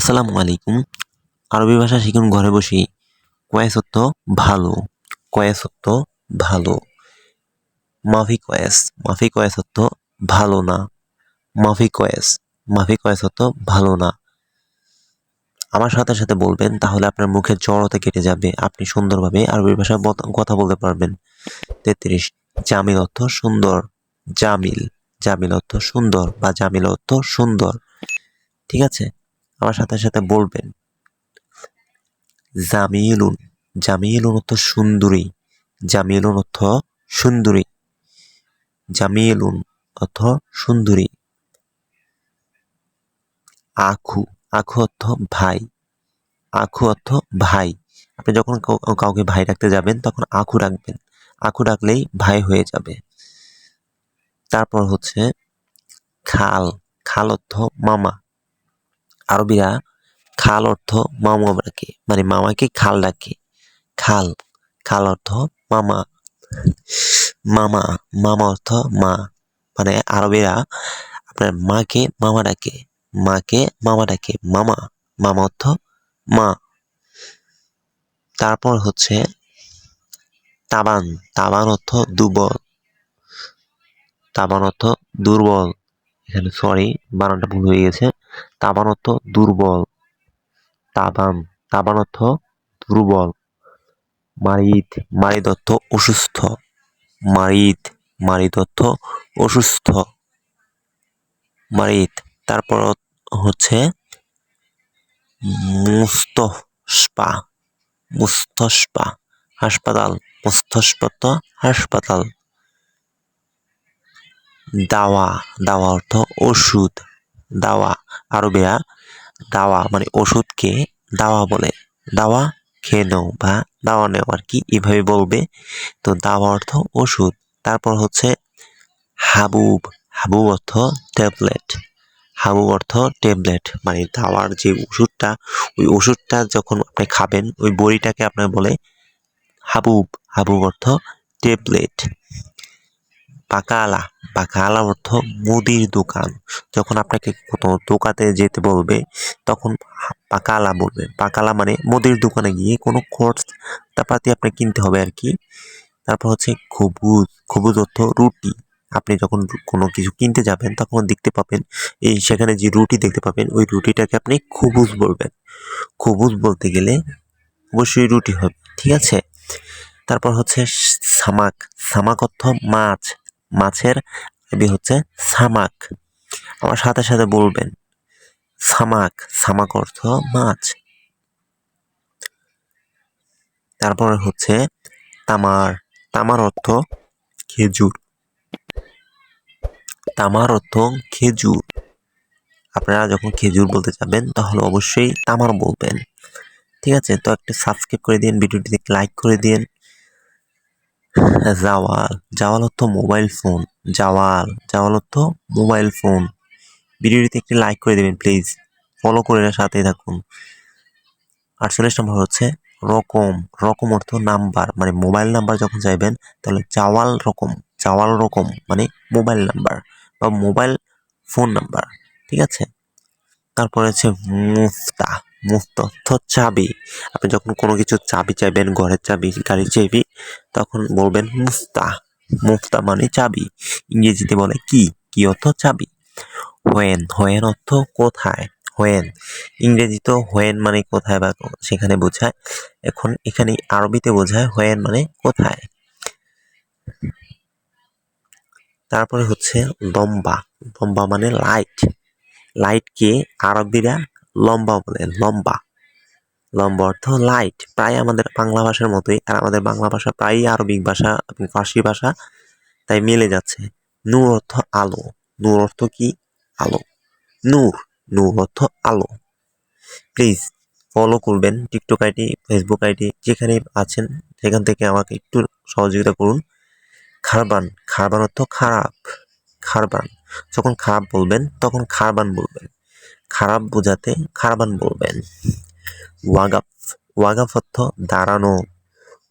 আসসালামু আলাইকুম। আরবি ভাষা শিখুন, ঘরে বসেই কয়েস অর্থ ভালো। কয়েস অর্থ ভালো। মাফি কয়েস। মাফি কয়েস অর্থ ভালো না। মাফি কয়েস। মাফি কয়েস অর্থ ভালো না। আমার সাথে সাথে বলবেন, তাহলে আপনার মুখের জড়তা কেটে যাবে। আপনি সুন্দরভাবে আরবি বত- কথা বলতে পারবেন। তেত্রিশ, জামিল অর্থ সুন্দর। জামিল। জামিল অর্থ সুন্দর বা জামিল অর্থ সুন্দর। ঠিক আছে? আমার সাথে সাথে বলবেন, জামিলুন জামিলুন অর্থ সুন্দরী, জামিলুন অর্থ সুন্দরী, জামিলুন অর্থ সুন্দরী। আখু আখু অর্থ ভাই আখু অর্থ ভাই। আপনি যখন কাউকে ভাই রাখতে যাবেন, তখন আখু রাখবেন। আখু রাখলেই ভাই হয়ে যাবে। তারপর হচ্ছে খাল খাল অর্থ মামা আরবিরা খাল অর্থ মামা ডাকে। মানে মামাকে খাল ডাকে। খাল খাল অর্থ মামা। মামা মামা অর্থ মা। মানে আরবিরা আপনার মাকে মামা ডাকে। মাকে মামা ডাকে। মামা মামা অর্থ মা। তারপর হচ্ছে তাবান। তাবান অর্থ দুর্বল। তাবান অর্থ দুর্বল। এখানে সরি বানানটা ভুল হয়ে গেছে। তাবান অর্থ দুর্বল। তাবান তাবান অর্থ দুর্বল। মারিদ মারিদ অর্থ অসুস্থ। মারিদ মারিদ অর্থ অসুস্থ। মারিদ, তারপর হচ্ছে মুস্তস্পা মুস্তস্পা হাসপাতাল মুস্তস্পত হাসপাতাল। দাওয়া দাওয়া অর্থ ওষুধ, দাওয়া। আরবিরা দাওয়া মানে ওষুধকে দাওয়া বলে। দাওয়া খেয়ে নাও বা দাওয়া নেও আর কি, এভাবে বলবে। তো দাওয়া অর্থ ওষুধ। তারপর হচ্ছে হাবুব। হাবুব অর্থ ট্যাবলেট। হাবুব অর্থ ট্যাবলেট মানে দাওয়ার যে ওষুধটা, ওই ওষুধটা যখন আপনি খাবেন, ওই বড়িটাকে আপনার বলে হাবুব। হাবুব অর্থ ট্যাবলেট। পাকালা পাকালা অর্থ মুদির দোকান। যখন আপনাকে কোনো দোকানে যেতে বলবে, তখন পাকালা বলবে। পাকালা মানে মুদির দোকানে গিয়ে কোনো খরচাপাতি আপনাকে কিনতে হবে আর কি। তারপর হচ্ছে খবুজ খবুজ অর্থ রুটি। আপনি যখন কোনো কিছু কিনতে যাবেন, তখন দেখতে পাবেন, এই সেখানে যে রুটি দেখতে পাবেন, ওই রুটিটাকে আপনি খবুজ বলবেন। খবুজ বলতে গেলে অবশ্যই রুটি হবে, ঠিক আছে? তারপর হচ্ছে সামাক। সামাক অর্থ মাছ। মাছের আরবি হচ্ছে সামাক। আমার সাথে সাথে বলবেন, সামাক সামাক অর্থ মাছ। তারপরে হচ্ছে তামার তামার অর্থ খেজুর। তামার অর্থ খেজুর। আপনারা যখন খেজুর বলতে যাবেন, তাহলে অবশ্যই তামার বলবেন। ঠিক আছে, তো একটা সাবস্ক্রাইব করে দিন, ভিডিওটিতে লাইক করে দিন। জাওয়াল জাওয়াল অর্থ মোবাইল ফোন জাওয়াল জাওয়াল অর্থ মোবাইল ফোন ভিডিওটিতে একটি লাইক করে দেবেন প্লিজ ফলো করে সাথে থাকুন। আটচল্লিশ নম্বর হচ্ছে রকম। রকম অর্থ নাম্বার মানে মোবাইল নাম্বার যখন চাইবেন, তাহলে জাওয়াল রকম জাওয়াল রকম মানে মোবাইল নাম্বার বা মোবাইল ফোন নাম্বার ঠিক আছে? তারপরে হচ্ছে মুফতা। অর্থ চাবি। আপনি যখন কোনো কিছু চাবি চাইবেন, ঘরের চাবি, গাড়ির চাবি, তখন বলবেন মুফতা। মুফতা মানে চাবি। ইংরেজিতে বলে কি? কি অর্থ চাবি? হোয়েন। হোয়েন অর্থ কোথায়? হোয়েন। ইংরেজি তো হোয়েন মানে কোথায় বা সেখানে বোঝায়। এখন এখানে আরবিতে বোঝায় হোয়েন মানে কোথায়। তারপরে হচ্ছে লম্বা। লম্বা মানে লাইট। লাইটকে আরবিরা লম্বা বলে, লম্বা। লম্বা অর্থ লাইট প্রায় আমাদের বাংলা ভাষার মতোই, আর আমাদের বাংলা ভাষা প্রায়ই আরবিক ভাষা ফার্সি ভাষা, তাই মিলে যাচ্ছে। নূর অর্থ আলো। নূর অর্থ কি? আলো। নূর নূর অর্থ আলো। প্লিজ ফলো করবেন টিকটক আইডি ফেসবুক আইডি যেখানে আছেন, সেখান থেকে আমাকে একটু সহযোগিতা করুন। খারবান খারবান অর্থ খারাপ। খারবান। যখন খারাপ বলবেন, তখন খারবান বলবেন। খারাপ বোঝাতে খারবান বলবেন। ওয়াগাফ ওয়াগাফ অর্থ দাঁড়ানো।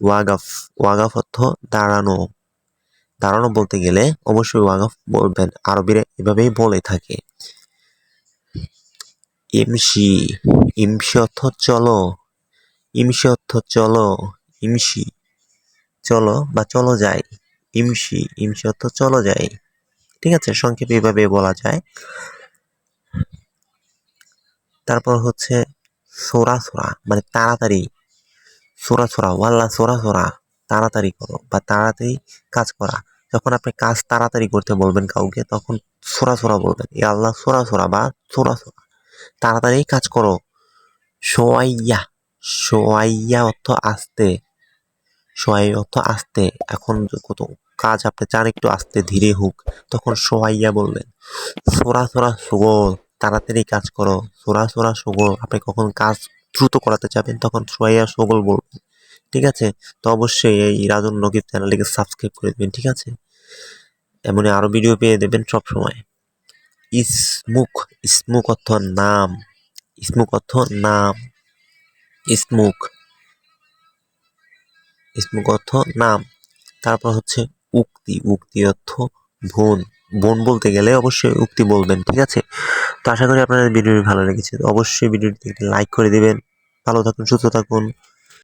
ওয়াগাফ ওয়াগাফ অর্থ দাঁড়ানো। দাঁড়ানো বলতে গেলে অবশ্যই ওয়াগাফ বলবেন। আরবিরা এভাবেই বলে থাকে। ইমসি ইমসি অর্থ চলো। ইমসি অর্থ চলো ইমসি চলো বা চলো যাই ইমসি ইমসি অর্থ চলো যাই ঠিক আছে, সংক্ষেপে এভাবে বলা যায়। তারপর হচ্ছে সোরা সোরা মানে তাড়াতাড়ি, সোরা সোরা, ওয়াল্লা, সোরা সোরা, তাড়াতাড়ি করো বা তাড়াতাড়ি কাজ করা। যখন আপনি কাজ তাড়াতাড়ি করতে বলবেন কাউকে, তখন সোরা সোরা বলবেন, এ আল্লাহ, সোরা সোরা বা সোরা সোরা, তাড়াতাড়ি কাজ করো। সোয়াইয়া সোয়াইয়া অর্থ আসতে সোয়াই অর্থ আসতে। এখন কত কাজ আপনি চান একটু আস্তে, ধীরে হোক, তখন সোয়াইয়া বলবেন সোরা সোরা সুগল তাড়াতাড়ি কাজ করো। সোরা সোরা সুগল। আপনি কখন কাজ দ্রুত করাতে চাবেন তখন সোয়াইয়া সুগল বলবেন ঠিক আছে? তো অবশ্যই এই রাজন নকিব চ্যানেলটিকে সাবস্ক্রাইব করে দেবেন, ঠিক আছে? এমনই আরও ভিডিও পেয়ে দেবেন সব সময় ইসমুক অর্থ নাম। ইসমুক অর্থ নাম। ইসমুক ইসমুক অর্থ নাম। তারপর হচ্ছে উক্তি। উক্তি অর্থ বোন বোন বলতে গেলে অবশ্যই উক্তি বলবেন, ঠিক আছে? তো আশা করি আপনাদের ভিডিওটি ভালো লেগেছে। অবশ্যই ভিডিওটি লাইক করে দেবেন। ভালো থাকুন, সুস্থ থাকুন।